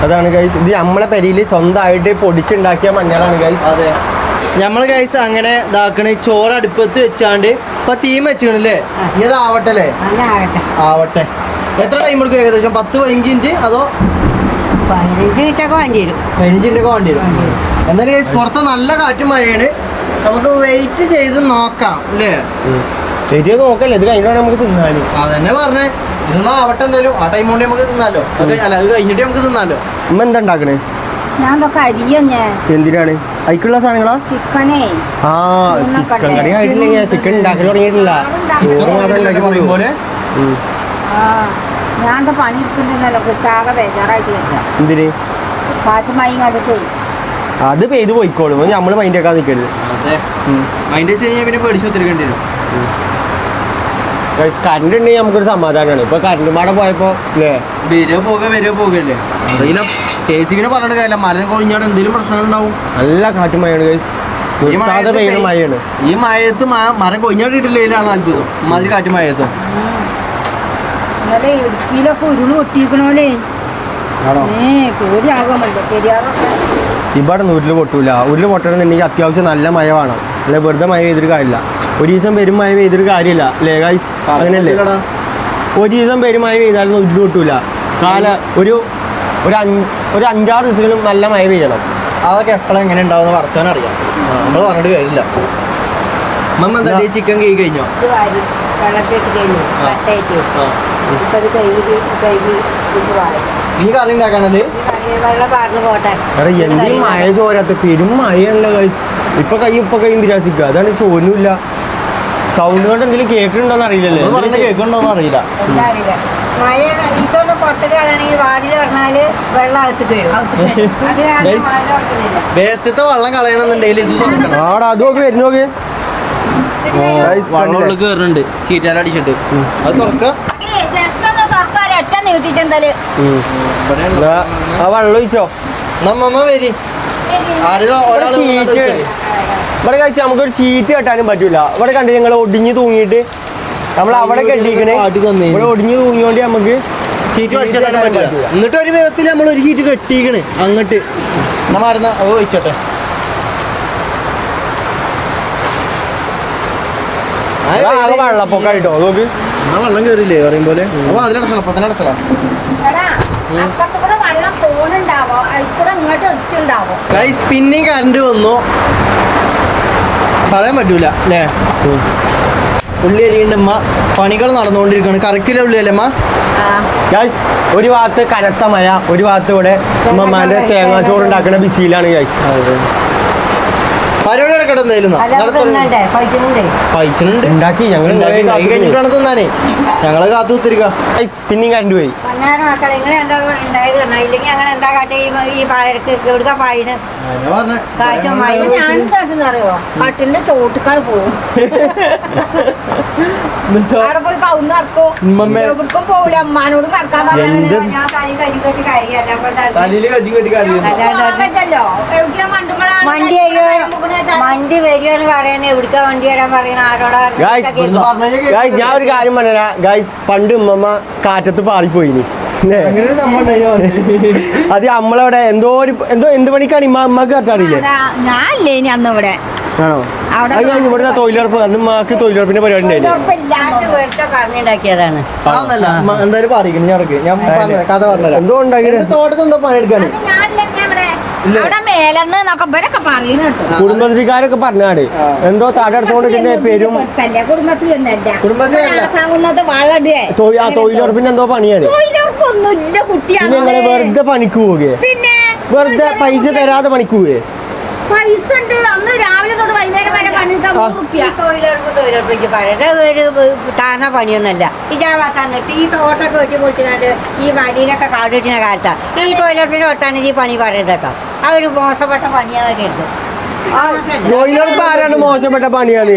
അതാണ് ഗൈസ് ഇത് നമ്മളെ പെരിയിൽ സ്വന്തമായിട്ട് പൊടിച്ചുണ്ടാക്കിയ മഞ്ഞളാണ് ഗൈസ് അതെ. നമ്മൾ ഗൈസ് അങ്ങനെ ഇതാക്കണ ചോറ് അടുപ്പത്ത് വെച്ചാണ്ട് ഇപ്പൊ തീം വെച്ചിക്കണല്ലേ? ഇനി അത് ആവട്ടെ ആവട്ടെ. എത്ര ടൈം എടുക്കും ഏകദേശം? പത്ത് പതിനഞ്ച് മിനിറ്റ് അതോ പതിനഞ്ച് മിനിറ്റൊക്കെ വേണ്ടി വരും. പതിനഞ്ച് വേണ്ടി വരും. എന്തായാലും ഗൈസ് പുറത്ത് നല്ല കാറ്റും മഴയാണ്. നമുക്ക് വെയിറ്റ് ചെയ്ത് നോക്കാം അല്ലേ? ശരിയോ നോക്കല്ലേ? ഇത് കഴിഞ്ഞാണ് നമുക്ക് തിന്നാനും. അതന്നെ പറഞ്ഞേ. ഇതൊന്നും ആവട്ടെ എന്തായാലും ആ ടൈം കൊണ്ട് നമുക്ക് തിന്നാലോ. അത് അല്ല അത് കഴിഞ്ഞിട്ട് നമുക്ക് തിന്നാലോ. ഉമ്മ എന്താ ഉണ്ടാക്കണേ? ഞാൻ ഇതൊക്കെ അരിയഞ്ഞേ. എന്തിനാണ്? അതിക്കുള്ള സാധനങ്ങളാ? ചിക്കനേ. ആ ചിക്കൻ ആയിട്ടില്ല ചിക്കൻ ഉണ്ടാക്കൽ തുടങ്ങിയിട്ടില്ല. ചോറ് മാത്രം ഉണ്ടാക്കി പറയും പോലെ. ആ ഞാൻ എന്താ പണി എടുക്കുന്നുണ്ടല്ലോ ചാകെ ബേജാറായിട്ട് വെച്ചാ എന്തിന്? കാറ്റ് മഴയും കണ്ടിട്ട് അത് പെയ്ത് പോയിക്കോളും. നമ്മൾ മൈൻഡ് ആക്കാൻ നിൽക്കരുത് അതെ. മൈൻഡ് വെച്ച് കഴിഞ്ഞാൽ പിന്നെ പേടിച്ച് ഒത്തിരിക്കേണ്ടി വരും കറണ്ട് ഉണ്ടെങ്കിൽ നമുക്കൊരു സമാധാനമാണ് ഇപ്പൊ കറണ്ട് മാടെ പോയപ്പോ അല്ലേ വരിക പോക വരിക പോകല്ലേ അറിയില്ല. കെ സി ബിനെ പറഞ്ഞിട്ട് കാര്യമില്ല. മരം കൊഴിഞ്ഞാൽ എന്തെങ്കിലും പ്രശ്നങ്ങൾ ഉണ്ടാവും. നല്ല കാറ്റ് മഴയാണ്. ഈ മഴയത്ത് പെയ്- മഴയാണ്. ഈ മഴയത്ത് മരം കൊഴിഞ്ഞാടിട്ടില്ലാണ് അത്ഭുതം മാതിരി കാറ്റ് മഴയത്ത്. ഇടുക്കിയിലൊക്കെ ഉരുൾ പൊട്ടിയിരിക്കണോലേ. ഇവിടെ ഉരുൾ പൊട്ടൂല. ഉരുൾ പൊട്ടണമെന്നുണ്ടെങ്കിൽ അത്യാവശ്യം നല്ല മഴ വേണം. അല്ലെ വെറുതെ മഴ ചെയ്തിട്ട് കാര്യമില്ല. ഒരു ദിവസം മഴ പെയ്തൊരു കാര്യമില്ല. അല്ലേ ഗൈസ് അങ്ങനെയല്ലേ? ഇല്ലടാ. ഒരു ദിവസം വരും മഴ പെയ്താലൊന്നും കിട്ടൂല. കാല ഒരു ഒരു അഞ്ച് ഒരു അഞ്ചാറ് ദിവസങ്ങളും നല്ല മഴ പെയ്യണം. അതൊക്കെ എപ്പോഴും എങ്ങനെ ഉണ്ടാവും പറച്ചാൻ അറിയാം. നമ്മൾ പറഞ്ഞിട്ട് കാര്യമില്ല. മമ്മ എന്താ ചിക്കൻ കൈ കഴിഞ്ഞോ? നീ കറി ഈ മഴ ചോരാത്ത പെരും മഴയല്ല ഇപ്പൊ കൈ ഇപ്പൊ കൈ വിരാസിക്കുക അതാണ് ചോരുന്നില്ല സൗണ്ട് കൊണ്ട് എന്തെങ്കിലും കേൾക്കുന്നുണ്ടോന്ന് അറിയില്ലല്ലേ? പറഞ്ഞ കേൾക്കണ്ടോന്ന് അറിയില്ല. എന്താ അറിയില്ല. മഴ ഇതൊന്ന് പുറത്തേക്കാണെങ്കിൽ വാതിൽ പറഞ്ഞാൽ വെള്ളം അകത്ത് കയറും അത് കാരണം Guys. വാതിൽ തുറക്കുന്നില്ല വേസ്റ്റത്തെ വെള്ളം കളയണമെന്നുണ്ടെങ്കിൽ ഇത് തുറക്കണം ആടാ അത് നോക്കി വരുന്നു നോക്കി. Guys, വെള്ളം കണ്ടില്ലേ? ഉള്ളിൽ കയറുന്നുണ്ട് ചീറ്റാലടിച്ചിട്ട് അത് തുറക്കുക ജസ്റ്റ് ഒന്ന് തുറക്കാൻ ഒറ്റ നീട്ടിച്ചെന്താൽ ഉം. ദാ, ആ വെള്ളം ഒഴിച്ചോ? നമ്മമ്മ വരി. ആരെങ്കിലും ഒരാൾ ചീറ്റ്. ഇവിടെ കഴിച്ച് നമുക്കൊരു ചീറ്റ് കെട്ടാനും പറ്റൂല. ഇവിടെ കണ്ടു ഞങ്ങൾ ഒടിഞ്ഞു തൂങ്ങിയിട്ട് നമ്മൾ അവിടെ കെട്ടിക്കണേ ഇവിടെ ഒടിഞ്ഞു തൂങ്ങിയോണ്ട് നമുക്ക് ഷീറ്റ് വലിച്ചിടാൻ പറ്റില്ല എന്നിട്ട് ഒരു വിധത്തിൽ നമ്മൾ ഒരു ഷീറ്റ് കെട്ടിക്കണ് അങ്ങോട്ട്. അത് ഒഴിച്ചോട്ടെ. ആകെ വെള്ളപ്പൊക്കായിട്ടോ. നോക്ക്. വെള്ളം കയറില്ലേ പറയും പോലെ അപ്പൊ ഗൈസ് പിന്നെയും കറണ്ട് വന്നു. പറയാൻ പറ്റൂല അല്ലേ ഉള്ളി അരിയുണ്ട് അമ്മ പണികൾ നടന്നുകൊണ്ടിരിക്കുകയാണ്. കറക്കില്ല ഉള്ളി അല്ലേ അമ്മ ഗൈസ് ഒരു ഭാഗത്ത് കനത്ത മഴ ഒരു ഭാഗത്ത് ഇവിടെ ഉമ്മമാന്റെ തേങ്ങാച്ചോറ് ഉണ്ടാക്കുന്ന ബിസിയിലാണ് ഗൈസ് പരിപാടി നടക്കട്ടെ എന്തായാലും ഉണ്ടാക്കി ഞങ്ങൾ ഉണ്ടാക്കി കൈ കഴിഞ്ഞിട്ടാണ് തിന്നാനേ ഞങ്ങൾ കാത്തു കുത്തിരിക്ക. പിന്നെയും കണ്ടുപോയി. കട്ടിലിന്റെ ചോട്ടിക്കാണ് പോകും അവിടെ പോയി കവുന്ന് നടക്കോ. പോവില്ല അമ്മാനോട് എവിടെയാ മണ്ടുമ്പോഴാണ് വണ്ടി വരുമോ വണ്ടി വരുമോ പറയുന്നത് എവിടുക്ക വണ്ടി വരാൻ പറയുന്ന? ആരോടാ ഞാൻ ഒരു കാര്യം പറഞ്ഞാ ഗായ്സ് പണ്ട് ഉമ്മമ്മ കാറ്റത്ത് പാറിപ്പോയിനി. ഉണ്ടായിരുന്നു അത് നമ്മളവിടെ എന്തോ ഒരു എന്തോ എന്ത് പണിക്കാണ് ഇമ്മ അമ്മയ്ക്ക് കാറ്റാറില്ലേ ഞാൻ ഇനി അന്ന് ഇവിടെ. ആണോ? ഇവിടെ തൊഴിലുറപ്പ് അന്ന് മാക്ക് തൊഴിലുറപ്പിന്റെ പരിപാടി ഉമ്മ എന്തായാലും പറയിക്കണം ഞാൻ. ഞാൻ പറഞ്ഞു കഥ പറഞ്ഞു എന്തോ ഉണ്ടാക്കിയത് തോട്ടത്തിൽ എന്തോ പണിയെടുക്കാണ് കുടുംബശ്രീക്കാരൊക്കെ പറഞ്ഞാട് എന്തോ തടയെടുത്തോണ്ടിരിക്കുന്ന പേരും തൊഴിലുറപ്പിന്റെ എന്തോ പണിയാണ്. ഞങ്ങൾ വെറുതെ പണിക്ക് പോവുകയെ. പിന്നെ വെറുതെ പൈസ തരാതെ പണിക്ക് പോവുകയെ. പൈസ ഉണ്ട്. അന്ന് രാവിലെ തൊട്ട് വൈകുന്നേരം വരെ പണി റുപ്യ തൊഴിലുറപ്പ് തൊഴിലുറപ്പിച്ച് പറയുന്നത് ഒരു താന്ന പണിയൊന്നുമല്ല. ഇജാവാത്താന്നിട്ട് ഈ തോട്ടൊക്കെ വെട്ടി പൊളിച്ചുകൊണ്ട് ഈ വഴിയിലൊക്കെ കാട് കിട്ടുന്ന കാലത്താണ് ഈ തൊഴിലുറപ്പിന് ഒട്ടാണെങ്കിൽ ഈ പണി പറയുന്നത് കേട്ടോ. ആ ഒരു മോശപ്പെട്ട പണിയാണെന്നൊക്കെ എടുക്കും തൊഴിലുറപ്പ് ആരാണ് മോശപ്പെട്ട പണിയാണ്?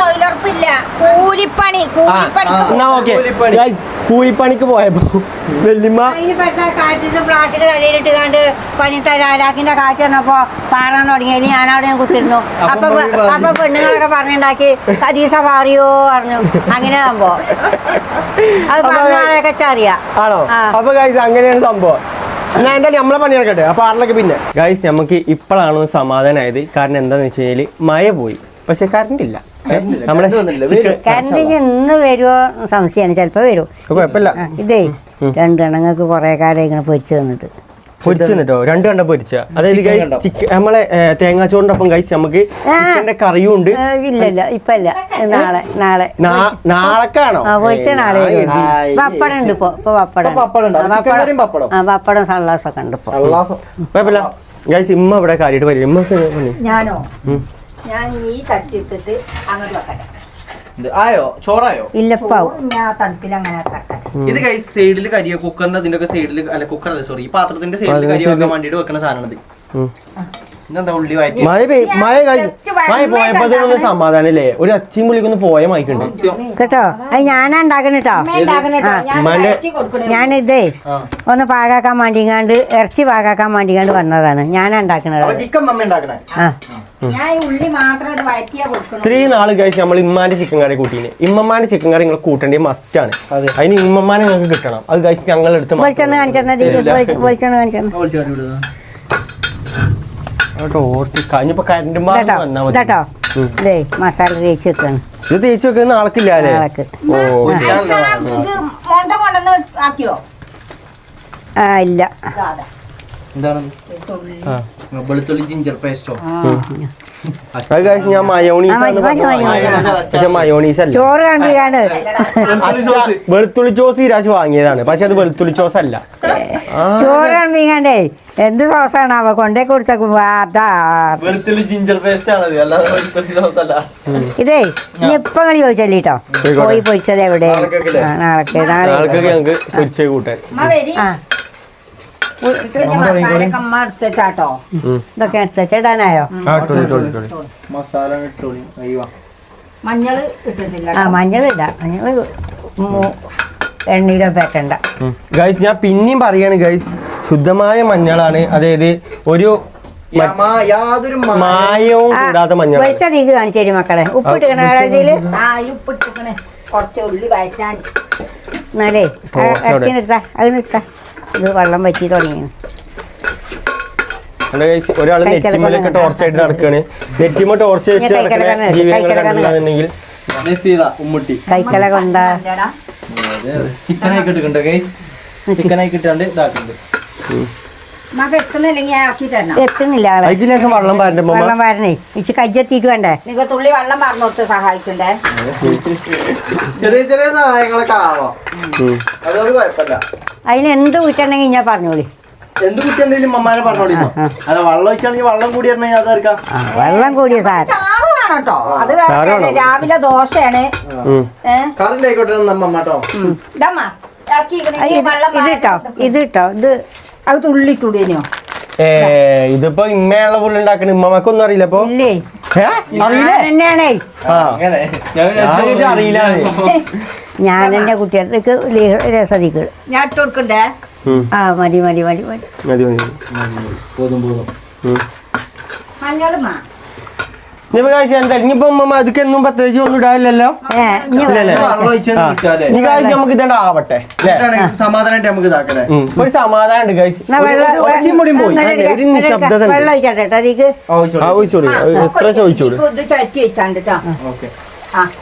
തൊഴിലുറപ്പില്ല. കൂലിപ്പണി. എന്നാ ഓക്കെ. കൂലിപ്പണി. കൂലിപ്പണിക്ക് പോയപ്പോ വെല്ലിമ്മ കാറ്റിന്റെ പ്ലാസ്റ്റിക് തലയിലിട്ട് കണ്ട് പണി തരാലാക്കിന്റെ കാറ്റ് വന്നപ്പോ പാടാൻ തുടങ്ങിയതിൽ ഞാൻ അവിടെ കുത്തിരുന്നു. അപ്പം അപ്പൊ പെണ്ണുങ്ങളൊക്കെ പറഞ്ഞുണ്ടാക്കി കദീസ പാറിയോ? പറഞ്ഞു. അങ്ങനെ ആകുമ്പോ അത് പറഞ്ഞ ആളെയൊക്കെ അറിയാം ആണോ. അപ്പൊ അങ്ങനെയാണ് സംഭവം. ഞാൻ എന്തായാലും നമ്മളെ പണി നടക്കട്ടെ. അപ്പൊ ആറിലൊക്കെ പിന്നെ. ഗൈസ് നമുക്ക് ഇപ്പോഴാണ് സമാധാനമായത് കാരണം എന്താന്ന് വെച്ച് കഴിഞ്ഞാൽ മഴ പോയി. പക്ഷെ കറണ്ട് ഇല്ല. നമ്മളെ കറണ്ട് ഇന്ന് വരുമോ സംശയമാണ്. ചിലപ്പോ വരും. ഇപ്പൊ കുഴപ്പമില്ല ഇതേ രണ്ടെണ്ണങ്ങൾക്ക് കുറെ കാലം ഇങ്ങനെ പൊരിച്ചു തന്നിട്ട് പൊരിച്ചു രണ്ട് കണ്ട പൊരിച്ച? അതായത് ഗൈസ് ചിക്കൻ നമ്മളെ കഴിച്ച് ഗൈസ് നമുക്ക്. ചിക്കന്റെ കറിയും ഉണ്ട് ഏ, ഇല്ല ഇല്ല ഇപ്പൊ ഇല്ല നാളെ നാളെ. നാ- നാളെക്കാണോ? ആ പൊരിച്ച നാളെ പപ്പടം ഉണ്ട് ഇപ്പൊ ഇപ്പൊ പപ്പടം പപ്പടം പപ്പടം. കുഴപ്പമില്ല. ഗൈസ് ഇമ്മ ഇവിടെ കാര്യമായിട്ട് വരും. ഇമ്മ ഞാനോ? ഞാൻ ഈ തട്ടിട്ടിട്ട് അങ്ങോട്ട് വെക്കട്ടെ. ആയോ? ചോറായോ? ഇല്ലപ്പാവും. ഞാൻ തണുപ്പിൽ അങ്ങനെ ഇത് കൈ സൈഡിൽ കരിയ കുക്കറിന്റെ അതിന്റെ ഒക്കെ സൈഡിൽ അല്ല കുക്കർ അല്ല സോറി ഈ പാത്രത്തിന്റെ സൈഡിൽ അതിന്റെ കരി വെക്കാൻ വേണ്ടിട്ട് വെക്കുന്ന സാധനം ഇത്. മഴ പെയ് മഴ മഴ പോയപ്പോ അതിനൊന്ന് ഒരു അച്ചിയും പുള്ളിക്കൊന്ന് പോയ കേട്ടോ? അത് ഞാനാ ഉണ്ടാക്കണ കേട്ടോ അമ്മ ഉണ്ടാക്കണ ഞാൻ ഉമ്മാന്റെ- ഞാനിതേ ഒന്ന് പാകാക്കാൻ വേണ്ടിങ്ങാണ്ട് ഇറച്ചി പാകാക്കാൻ വേണ്ടിങ്ങാണ്ട് വന്നതാണ്. ഞാനാ ഉണ്ടാക്കണത്. ആ. ഞാൻ ഈ ഉള്ളി മാത്രം ഇത് വഴറ്റിയാ കൊടുക്കണം ഇത്രയും നാൾ കഴിച്ച് നമ്മൾ ഇമ്മാന്റെ ചിക്കൻ കറി കൂട്ടിന്. ഇമ്മമാന്റെ ചിക്കൻ കറി നിങ്ങൾ കൂട്ടേണ്ടത് മസ്റ്റ് ആണ്. അതെ. അതിന് ഇമ്മമാനെ നിങ്ങൾക്ക് കിട്ടണം. അത് കഴിച്ച് ഞങ്ങൾ എടുത്ത് വെളിച്ചെണ്ണ കാണിച്ചെന്നത് വെളിച്ചെണ്ണ കാണിച്ചെണ്ണ ഒളിച്ച് കാട്ടി വിടുക. ടോർച്ച് കഴിഞ്ഞപ്പോ കരണ്ട് കേട്ടോ വന്നാ മതി കേട്ടോ ഇതേ മസാല തേച്ച് വെക്കാണ്. ഇത് തേച്ച് വെക്കുന്ന നാളക്കില്ല അല്ലേ? ഓ ഇത് മൊണ്ട കൊണ്ടുവന്ന് ആക്കിയോ? ആ ഇല്ല. എന്താണ്? ആ. വെളുത്തുള്ളി ജിഞ്ചർ പേസ്റ്റോ അത് കഴിച്ച് ഞാൻ മയോണീസ് മയോണീസ് അല്ല. ചോറ് കണ്ടിക്കാണ്ട് അച്ഛാ, വെളുത്തുള്ളി ചോസ് ഇരാശ് വാങ്ങിയതാണ്. പക്ഷെ അത് വെളുത്തുള്ളി ചോസ് അല്ല. ചോറ് കണ്ടിക്കാണ്ടേ എന്ത് സോസാണ് അവ കൊണ്ടേ കൊടുത്ത ഇതേ ഇനി ഇപ്പൊ കളി ചോദിച്ചല്ലേ കേട്ടോ പോയി പൊരിച്ചത് എവിടെ? നാളെ. ഉം. ഇതൊക്കെ എടുത്തിടാനായോ മഞ്ഞൾ ഇട്ടിട്ടില്ല ആ മഞ്ഞൾ ഇടാം മഞ്ഞൾ എണ്ണയിലോ പേക്കണ്ട ഗൈസ് ഞാൻ പിന്നെയും പറയാണ് ഗൈസ് ശുദ്ധമായ മഞ്ഞളാണ്. അതായത് ഒരു യാതൊരു മായവും കൂടാത്ത മഞ്ഞൾ വെളിച്ച കാണിച്ചു തരും മക്കളെ. ഉപ്പിട്ട് ആ കുറച്ച് ഉള്ളി വഴറ്റാൻ എന്നാലേ ഓ, അവിടെ. ഇറച്ചി നിർത്താ അത് നിർത്താ. ഇത് വെള്ളം വറ്റി തുടങ്ങിയാണ് ഒരാൾ നെറ്റിമലൊക്കെ ടോർച്ചായിട്ട് നെറ്റിമ ടോർച്ച് വെച്ച് കൈക്കല നടക്കുന്ന കണ്ണ്, ജീവിതങ്ങൾ കൈക്കല കണ്ണ്. ഉമ്മുട്ടി. കൈക്കല കൊണ്ട. ചിക്കൻ ഗൈസ് ഇതാക്കുന്നുണ്ട് എത്തുന്നില്ല വെള്ളം പാരണ്ട വെള്ളം വരണേ. ഇച്ച് കജ്ജെത്തിക്ക് വേണ്ടേ? നിങ്ങൾ തുള്ളി വെള്ളം പറഞ്ഞോട്ട് സഹായിക്കണ്ടേ? ചെറിയ ചെറിയ സഹായങ്ങളൊക്കെ ആവാം. അതുകൊണ്ട് കുഴപ്പമില്ല. അതിന് എന്ത് ഊറ്റണ്ടെങ്കിൽ ഞാൻ പറഞ്ഞോളി. എന്ത് കുറ്റിയുണ്ടെങ്കിലും മമ്മാനെ പറഞ്ഞോളിന്നോ. അല്ല വെള്ളം ഒഴിച്ചാണെങ്കിൽ വെള്ളം കൂടി ഇറങ്ങി വെള്ളം കൂടിയ സാധനം ചാറ് വേണം കേട്ടോ അത് വേറെ വേണം. രാവിലെ ദോശയാണ്. കറണ്ട് ആയിക്കോട്ടെ നമ്മ കേട്ടോ. ഇതമ്മ ഇറക്കിയിരിക്കണ അത് ഈ ഇത് വെള്ളം ഇത് ഇട്ടോ ഇത് ഇട്ടോ ഇത് അത് തുള്ളിട്ടുടേനോ ഏ ഇതിപ്പോ ഇമ്മയുള്ള ഫുൾ ഉണ്ടാക്കണ. ഇമ്മക്കൊന്നും അറിയില്ല അപ്പൊ ഇല്ലേ? തന്നെയാണേ. ഞാൻ വിചാരിച്ചു അറിയില്ല ഞാൻ എന്റെ കുട്ടികൾക്ക് രസതിക്ക് ഞാൻ ഇട്ട് കൊടുക്കണ്ടേ? ആ മതി മതി മതി മതി. മതി മതി. പോതും പോതും. മഞ്ഞളുമാ? ഇനിയിപ്പോ കാഴ്ച എന്താ ഇനിയിപ്പോ അമ്മ അതൊക്കെ എന്നും പ്രത്യേകിച്ച് ഒന്നും ഇടാനില്ലല്ലോ? ഇനി കാഴ്ച നമുക്ക് ഇതണ്ട ആവട്ടെ സമാധാനമായിട്ട് നമുക്ക് ഒരു സമാധാനം ഉണ്ട് കാഴ്ച. ഒരു നിശബ്ദത ഒഴിച്ചോളൂ. എത്ര ചോദിച്ചോളൂ?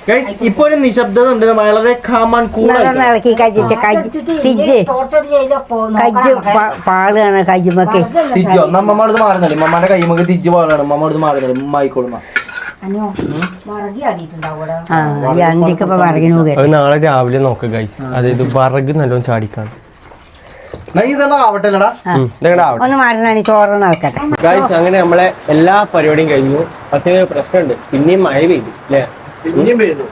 Guys, ഇപ്പൊ ഒരു നിശബ്ദത ഉണ്ട് വളരെ കാമാൻ കൂടുതൽ ഇളക്കി കജ്ജിച്ച് കജ്ജ് തിജ്ജ് ടോർച്ചർ ചെയ്തപ്പോ കജ്ജ് പ- പാളുകയാണ് കജ്ജുമൊക്കെ തിജ്ജോ നമ്മമ്മടുത്ത് മാറുന്നില്ല മമ്മയുടെ കൈ നമുക്ക് തിജ്ജ് പോകാനാണ് മമ്മടുത്ത് മാറുന്നില്ല ഉമ്മ ആയിക്കോളുന്ന അനിയോ മറകി അടിയിട്ടുണ്ടാവും ഇവിടെ. ആ ഈ അന്തിക്ക് ഇപ്പൊ പറഞ്ഞു പോകെ അത് നാളെ രാവിലെ നോക്ക ഗൈസ് അതായത് വറക് നല്ലോണം ചാടിക്കാണ്. ഒന്ന് ഗൈസ് അങ്ങനെ നമ്മളെ എല്ലാ പരിപാടിയും കഴിഞ്ഞു. പക്ഷേ പ്രശ്നമുണ്ട്. പിന്നെയും മഴ പെയ്തു അല്ലേ? പിന്നെയും പെയ്തു.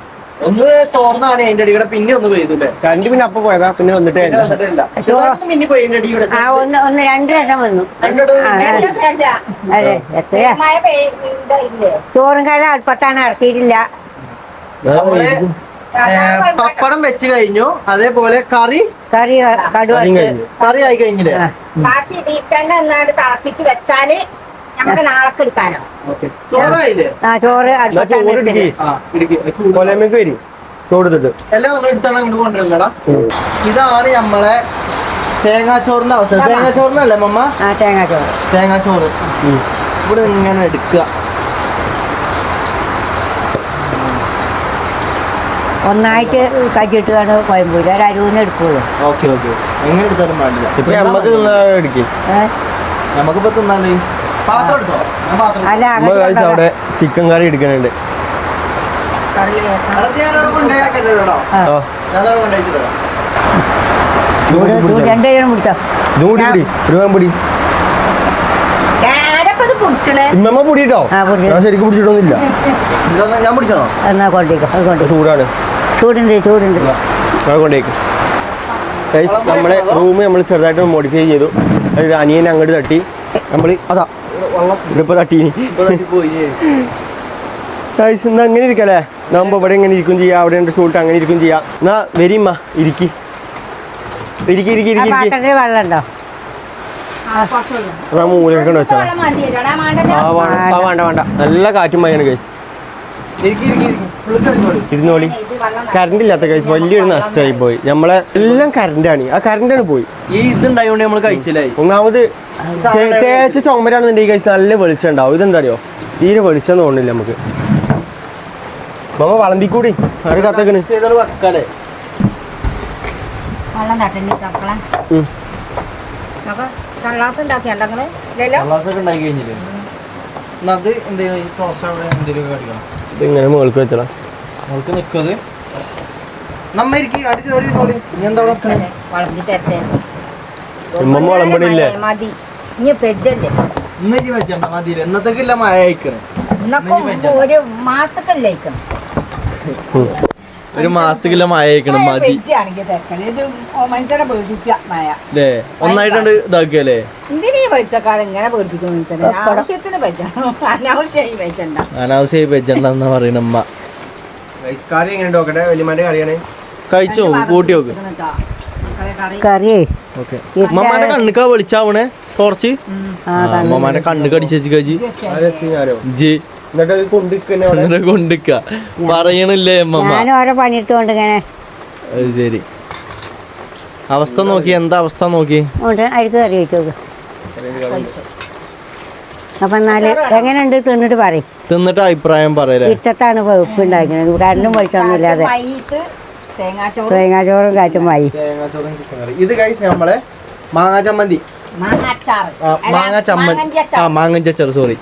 ഒന്ന് തോർന്നാണ് അതിന്റെ അടിയുടെ പിന്നെ ഒന്ന് പെയ്തില്ലേ പിന്നെ അപ്പൊ പോയതാ പിന്നെ വന്നിട്ട് പിന്നെ വന്നിട്ടില്ല. ചെറുതായിട്ട് മിന്നി പോയി അതിന്റെ അടിയുടെ ആ ഒന്ന് ഒന്ന് രണ്ട് രസം വന്നു. രണ്ടിടത്ത് ആ, ആ. വേണ്ട, വേണ്ട. അതെ എത്രയാ? ചോറും കാലം അടുപ്പത്താണ് ഇറക്കിയിട്ടില്ല. നമ്മൾ പപ്പടം വെച്ച് കഴിഞ്ഞു. അതേപോലെ കറി. കറി കടുവ കറി ആയി കഴിഞ്ഞില്ലേ? ബാക്കി ഇതിൽ തന്നെ തിളപ്പിച്ച് വെച്ചാൽ നമുക്ക് നാളെ എടുക്കാനോ? ഓക്കെ. ചോറായില്ലേ? ആ ചോറ് കൊലമേക്ക് വരും. ചോടുത്തിട്ട് എല്ലാം നമ്മൾ എടുത്താണ് അങ്ങോട്ട് കൊണ്ടുവരില്ലടാ ഇതാണ് നമ്മളെ തേങ്ങാച്ചോറിന്റെ അവസ്ഥ. തേങ്ങാച്ചോറിനല്ലേ മമ്മ ആ തേങ്ങ ചോറ് തേങ്ങാച്ചോറ് ഇവിടെ ഇങ്ങനെ എടുക്കുക. ഒന്നായിട്ട് കജ്ജിട്ട് കൊണ്ട് കോയമ്പൂര് ഒരു അരുവിന് എടുക്കുള്ളൂ. Okay okay. എങ്ങനെ എടുത്താലും പാടില്ല. ഇപ്പൊ നമ്മക്ക് തിന്നാ എടുക്കും. നമുക്ക് നമുക്കിപ്പോ തിന്നാലേ അല്ല അവിടെ ചിക്കൻ കറി ഇമ്മമ്മ പിടിച്ചു. ഞാൻ ശരിക്കും പിടിച്ചിട്ടൊന്നുമില്ല ഞാൻ പിടിച്ചോ എന്നാ കൊണ്ടേക്കോ ചൂടാണ്. ചൂടുണ്ട് ചൂടുണ്ട്. അത് കൊണ്ടേക്ക് ഗൈസ് നമ്മളെ റൂം നമ്മൾ ചെറുതായിട്ട് മോഡിഫൈ ചെയ്തു. അനിയനെ അനിയൻ അങ്ങോട്ട് തട്ടി. നമ്മൾ അതാ ഇതിപ്പോ തട്ടീനി ഇപ്പൊ പോയി ഗൈസ് എന്നാ അങ്ങനെ ഇരിക്കല്ലേ? നമ്മ ഇവിടെ ഇങ്ങനെ ഇരിക്കും ചെയ്യാം അവിടെ ഉണ്ട് സൂട്ട് അങ്ങനെ ഇരിക്കും ചെയ്യാം. എന്നാ വരിമ്മ ഇരിക്കി. ഇരിക്കി ഇരിക്കി ആ ഇരിക്കി ഇരിക്കി വെച്ചാ. വേണ്ട വേണ്ട വേണ്ട. നല്ല കാറ്റും മഴയാണ് ഗൈസ് ഇരുന്നോളി. കറണ്ട് ഇല്ലാത്ത ഗൈസ് വലിയൊരു നഷ്ടമായി പോയി. നമ്മളെ എല്ലാം കറണ്ടാണ്. ആ കറണ്ടാണ് പോയി. ഈ ഇതുണ്ടായോണ്ട് നമ്മൾ കഴിച്ചില്ലായി ഒന്നാമത് തേച്ച ചുമരാണെന്നുണ്ടെങ്കിൽ കഴിച്ച് നല്ല വെളിച്ചം ഉണ്ടാവും ഇതെന്താ അറിയോ തീരെ വെളിച്ചം തോന്നില്ല നമുക്ക്. മമ്മ വളമ്പിക്കൂടി. അത് കത്തക്കണ്? വെള്ളം തട്ടണ്ടി കള്ളാസ് ഉണ്ടാക്കിയണ്ട ഇതിങ്ങനെ മുകൾക്ക് വെച്ചടാ മുകൾക്ക് നിൽക്കുന്നത് നമ്മ ഇരിക്കും അടുത്ത് ഒരു നോളി ഇനി എന്താ അവിടെ? വെക്കണേ? വളമ്പി തരട്ടെ. ഉമ്മമ്മ വളമ്പണില്ലേ? മതി. ഇനി പെജ്ജല്ലേ ഇന്ന് വെച്ചണ്ട മതി എന്നത്തേക്കില്ല മഴ അയക്കണേ ഇന്നൊക്കെ ഒരു മഴ അയക്കണം മതി. ഒന്നായിട്ടുണ്ട് ഇതാക്കിയല്ലേ അനാവശ്യമായി വെച്ചണ്ട അനാവശ്യമായി വെച്ചണ്ടെന്നാ പറയണ അമ്മ കറി എങ്ങനെ നോക്കട്ടെ? വലിയമാന്റെ കറിയാണ്. കഴിച്ചോ? കൂട്ടി നോക്ക്. കറിയേ? ഓക്കെ. അമ്മമാന്റെ കണ്ണുക്കാ വെളിച്ചാവണേ? ടോർച്ച്? മമ്മാന്റെ അമ്മമാന്റെ കണ്ണ് കടിച്ചു കജി ആരോ ജി. കൊണ്ടിക്ക. പറയണില്ലേ അമ്മമ്മ ഞാനും ഓരോ പണിയിട്ടുകൊണ്ട് ഇങ്ങനെ അത് ശരി. അവസ്ഥ നോക്കി. എന്താ അവസ്ഥ നോക്കി? അരിക്ക് കറി വെച്ചു നോക്ക്. അപ്പൊ എന്നാൽ എങ്ങനെയുണ്ട്? തിന്നിട്ട് പറയും. തിന്നിട്ട് അഭിപ്രായം പറയലേ ഇഷ്ടത്താണ് വെളുപ്പ് ഉണ്ടാക്കുന്നത്. കരണ്ടും വെളിച്ചൊന്നും ഇല്ലാതെ മൈത്ത് തേങ്ങാച്ചോറ് തേങ്ങാച്ചോറും കാറ്റും മായി തേങ്ങാച്ചോറും ചിക്കൻ കറി. ഇത് കഴിച്ച് നമ്മളെ മാങ്ങാ ചമ്മന്തി. മാങ്ങാച്ചാറ്. ആ, മാങ്ങാ ചമ്മന്തി. ആ മാങ്ങഞ്ച അച്ചാറ് സോറി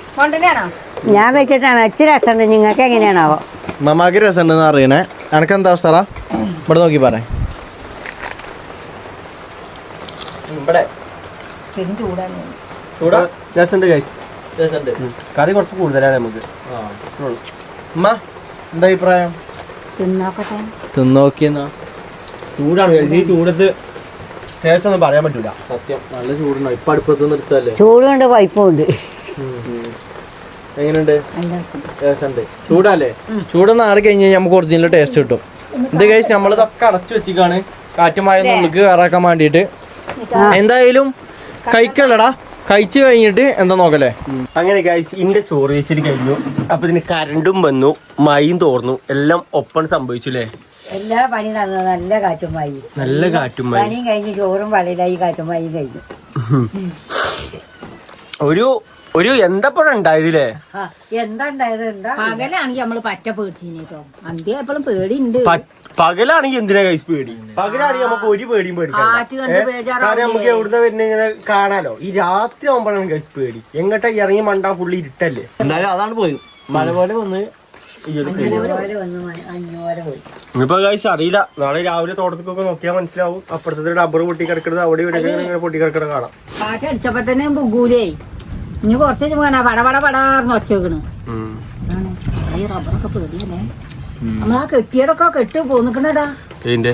ഞാൻ വെച്ചിട്ടാണ് അച്ഛൻ രസമുണ്ട്. നിങ്ങൾക്ക് എങ്ങനെയാണാവോ? മമാക്ക് രസമുണ്ടെന്ന് അറിയണേ. എനക്ക് എന്താ അവസ്ഥ ഇവിടെ നോക്കി പറ. കറി കുറച്ച് കൂടുതലാണ് നമുക്ക്. എന്താ അഭിപ്രായം? തിന്നോക്കട്ടെ. തിന്നോക്കിയെന്നാ? ചൂടാണ്. guys. ഈ ചൂടത്ത് ടേസ്റ്റ് ഒന്നും പറയാൻ പറ്റൂല. സത്യം. നല്ല ചൂടുണ്ടോ. ഇപ്പൊ അടുപ്പത്ത് നിർത്തല്ലേ ചൂടുണ്ട് പൈപ്പുണ്ട്. എങ്ങനെയുണ്ട്? ചൂടല്ലേ? ചൂടൊന്ന് ആറി കഴിഞ്ഞ് കഴിഞ്ഞാൽ നമുക്ക് ഒറിജിനൽ ടേസ്റ്റ് കിട്ടും. ഇത് കഴിച്ച് നമ്മളിതൊക്കെ അടച്ചു വെച്ചിക്കാണ് കാറ്റുമായ നമുക്ക് കയറാക്കാൻ വേണ്ടിയിട്ട്. എന്തായാലും കഴിക്കല്ലടാ. കഴിച്ചു കഴിഞ്ഞിട്ട് എന്താ നോക്കല്ലേ? അങ്ങനെ ഗൈസ് ഇന്റെ ചോറ് വെച്ചിട്ട് കഴിഞ്ഞു. അപ്പൊ ഇതിന് കരണ്ടും വന്നു മയും തോർന്നു. എല്ലാം ഒപ്പം സംഭവിച്ചു അല്ലേ എല്ലാ പണി നടന്നു നല്ല കാറ്റും മായി നല്ല കാറ്റും മയും പണിയും കഴിഞ്ഞ് ചോറും വള്ളിയിലായി കാറ്റും മായി കഴിഞ്ഞു. ഒരു ഒരു എന്തപ്പോഴും ഉണ്ടായതില്ലേ എന്താ ഉണ്ടായത്? എന്താ? പകലാണെങ്കിൽ നമ്മൾ പറ്റ പേടിച്ചിട്ടോ അന്ത്യ എപ്പോഴും പേടിയുണ്ട്. പകലാണെങ്കിൽ എന്തിനാ കൈസ് പേടി? പകലാണെങ്കിൽ നമുക്ക് ഒരു പേടിയും പേടിക്കാം? കാരണം നമുക്ക് എവിടുന്ന് വരുന്ന ഇങ്ങനെ കാണാലോ? ഈ രാത്രി ആവുമ്പോഴാണ് കൈസ് പേടി. എങ്ങോട്ടാ ഇറങ്ങി മണ്ടാ ഫുള്ള് ഇരുട്ടല്ലേ? എന്തായാലും അതാണ് പോയി മല പോലെ വന്ന് ഇനിയിപ്പോ ഗൈസ് അറിയില്ല. നാളെ രാവിലെ തോട്ടത്തിക്കൊക്കെ നോക്കിയാൽ മനസ്സിലാവും. അപ്പുറത്തെ ഡബ്ബർ പൊട്ടി കിടക്കുന്നത് അവിടെ ഇവിടെ ഇങ്ങനെ പൊട്ടി കിടക്കുന്നത് കാണാം. കാറ്റ് അടിച്ചപ്പോ തന്നെ ബുഗൂലേ ഇനി കുറച്ച് കഴിഞ്ഞ് പട പട പടാർന്ന് ഒച്ചേക്കണ്. അതാണ്. ഈ റബ്ബറൊക്കെ പേടിയല്ലേ? നമ്മളാ കെട്ടിയതൊക്കെ കെട്ട് പോന്നിക്കണടാ. ഇതിന്റെ.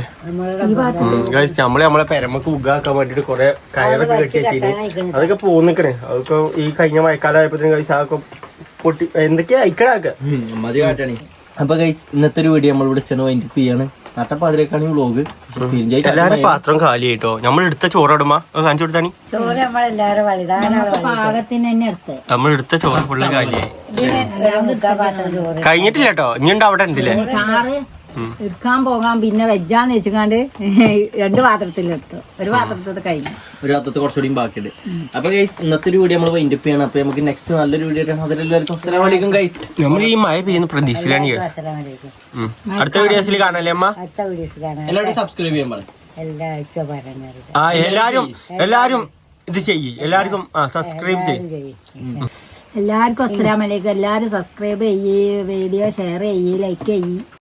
ഈ ഭാഗത്ത്. ഗൈസ് നമ്മൾ നമ്മളെ പെരമക്ക് ഉഗാക്കാൻ വേണ്ടിട്ട് കൊറേ കയറൊക്കെ കെട്ടി വെച്ചിട്ട് അതൊക്കെ പോന്നിക്കണേ. അതൊക്കെ ഈ കഴിഞ്ഞ മഴക്കാലമായപ്പോഴത്തേനും ഗൈസ് അതൊക്കെ പൊട്ടി എന്തൊക്കെയാ അയക്കണ അപ്പൊ ഗൈസ് ഇന്നത്തെ ഒരു വീഡിയോ നമ്മൾ ഇവിടെ ചെന്ന് വൈൻഡ് ചെയ്യാണ്. നട്ടപ്പാതിരക്കാണ് വ്ളോഗ്. എല്ലാരും പാത്രം കാലിയായിട്ടോ നമ്മൾ എടുത്ത ചോറോടുമ്പോ കാണിച്ചു കൊടുത്താണി ചോറ് നമ്മളെല്ലാരും പാകത്തിന് തന്നെ എടുത്ത്. നമ്മൾ എടുത്ത ചോറ് ഫുള്ള് കാലിയായി. കഴിഞ്ഞിട്ടില്ല കേട്ടോ ഇനി അവിടെ ഉണ്ടല്ലേ? ചാറ് എടുക്കാൻ പോകാൻ പിന്നെ വെജാന്ന് വെച്ചുകാണ്ട് രണ്ട് പാത്രത്തിലെടുത്തു ഒരു പാത്രത്തിൽ കഴിഞ്ഞു. ഒരു പാത്രത്തിൽ കുറച്ചുകൂടി ബാക്കിയുണ്ട്. അപ്പൊ ഗൈസ് ഇന്നത്തെ ഒരു വീഡിയോ നമ്മൾ വൈൻഡ് ചെയ്യണം. അപ്പൊ നമുക്ക് നെക്സ്റ്റ് നല്ലൊരു വീഡിയോ അതിലെല്ലാവർക്കും അസ്സലാമു അലൈക്കും ഗൈസ് നമ്മൾ ഈ മഴ പെയ്യുന്ന പ്രതീക്ഷയിലാണ്. അടുത്ത വീഡിയോസിൽ കാണാല്ലേ അമ്മ? അടുത്ത വീഡിയോസിൽ കാണാം എല്ലാവരും സബ്സ്ക്രൈബ് ചെയ്യാൻ പറയും ആ എല്ലാരും എല്ലാരും ഇത് ചെയ്യ്. എല്ലാവർക്കും ആ സബ്സ്ക്രൈബ് ചെയ്യ്. ചെയ്യും. എല്ലാവർക്കും അസ്സലാമലൈക്കും എല്ലാവരും സബ്സ്ക്രൈബ് ചെയ്യേ വീഡിയോ ഷെയർ ചെയ്യ് ലൈക്ക് ചെയ്യേ.